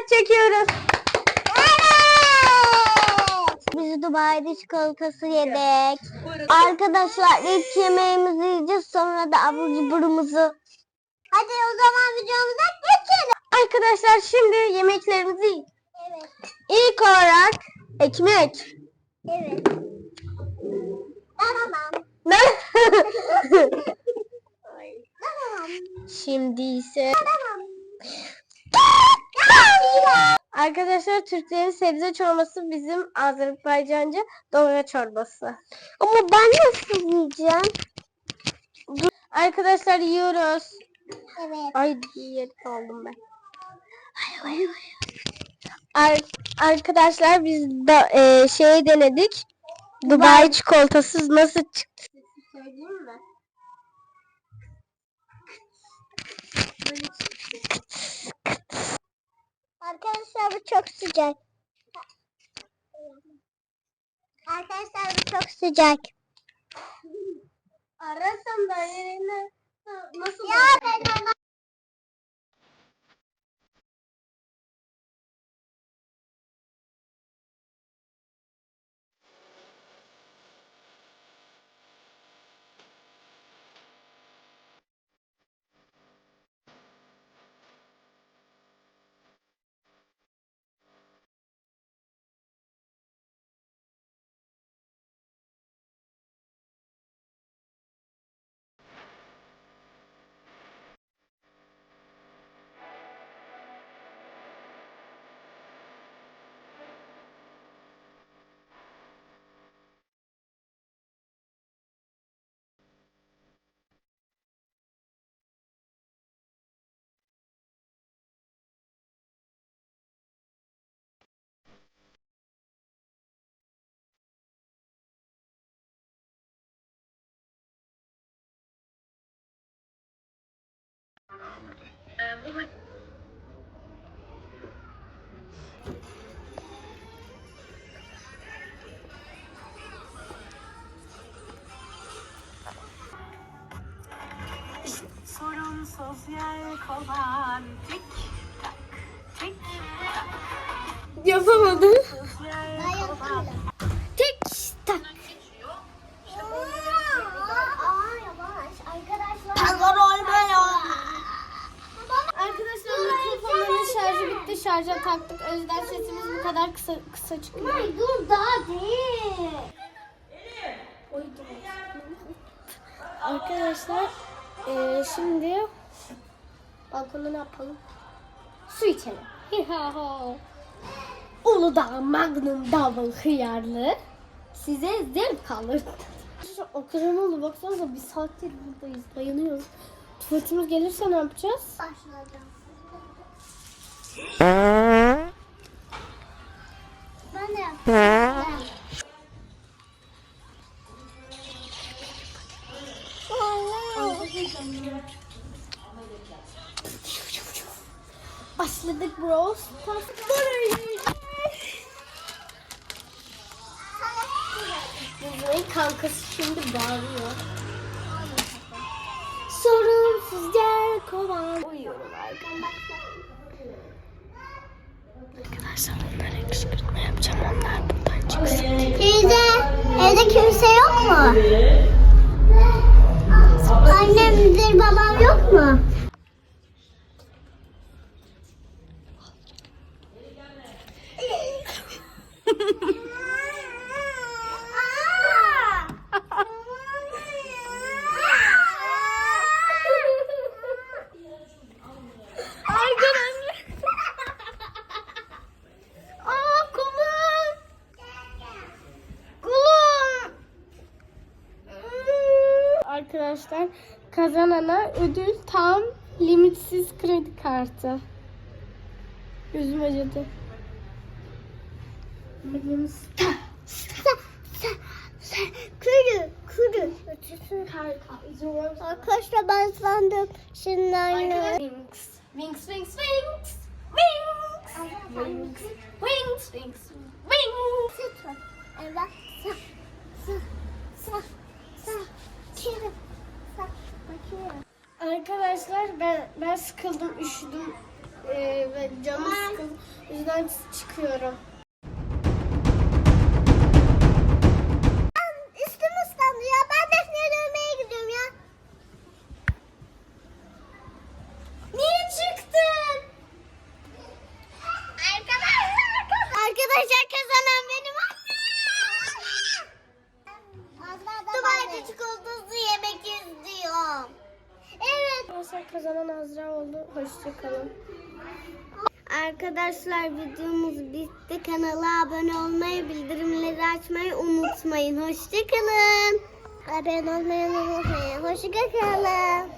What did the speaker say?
halay çekiyoruz. Biz Dubai'de çikolatası yedik. Arkadaşlar ilk yemeğimizi yiyeceğiz sonra da abur cuburumuzu. Hadi o zaman videomuza geçelim. Arkadaşlar şimdi yemeklerimizi yiyin. Evet. İlk olarak ekmek. Evet. Tamam. Şimdi ise Tamam. Arkadaşlar Türklerin sebze çorbası bizim Azerbaycanca domates çorbası. Ama ben nasıl yiyeceğim? Arkadaşlar yiyoruz. Evet. Ay diye aldım ben. Ar- arkadaşlar biz da e, şey denedik. Dubai çikolatasız nasıl çıktı? Söyleyeyim mi? Arkadaşlar bu çok sıcak. Arkadaşlar bu çok sıcak. Arasam da yerine nasıl Ya ben ona... Sorunsuz yer kovan tik tak tik tak Yapamadım. Şarja taktık. O yüzden sesimiz bu kadar kısa kısa çıkıyor. Dur daha değil. Arkadaşlar eee, şimdi balkonda ne yapalım? Su içelim. Uludağ Magnum Double hıyarlı. Size zevk alır. O kadar oldu baksanıza bir saattir buradayız. Dayanıyoruz. Tuvaletimiz gelirse ne yapacağız? Başlayacağım. Ben de yapacağım. Başladık bros. Buzay'ın kankası şimdi bağırıyor. Sorumsuz gel kovan. Uyuyorum arkadaşlar. Arkadaşlar onlara kışkırtma yapacağım. Onlar buradan çıksın. Teyze, evde kimse yok mu? arkadaşlar. Kazanana ödül tam limitsiz kredi kartı. Gözüm acıdı. Bildiğimiz kuru kuru. Arkadaşlar ben sandım. Şimdi aynı. Wings. Wings, wings, wings. Wings. Wings, wings, wings. Wings. Evet. Arkadaşlar ben ben sıkıldım, üşüdüm. Ee, ve canım sıkıldı. O yüzden çıkıyorum. Arkadaşlar kazanan Azra oldu. Hoşçakalın. Arkadaşlar videomuz bitti. Kanala abone olmayı, bildirimleri açmayı unutmayın. Hoşçakalın. Abone olmayı unutmayın. Hoşçakalın.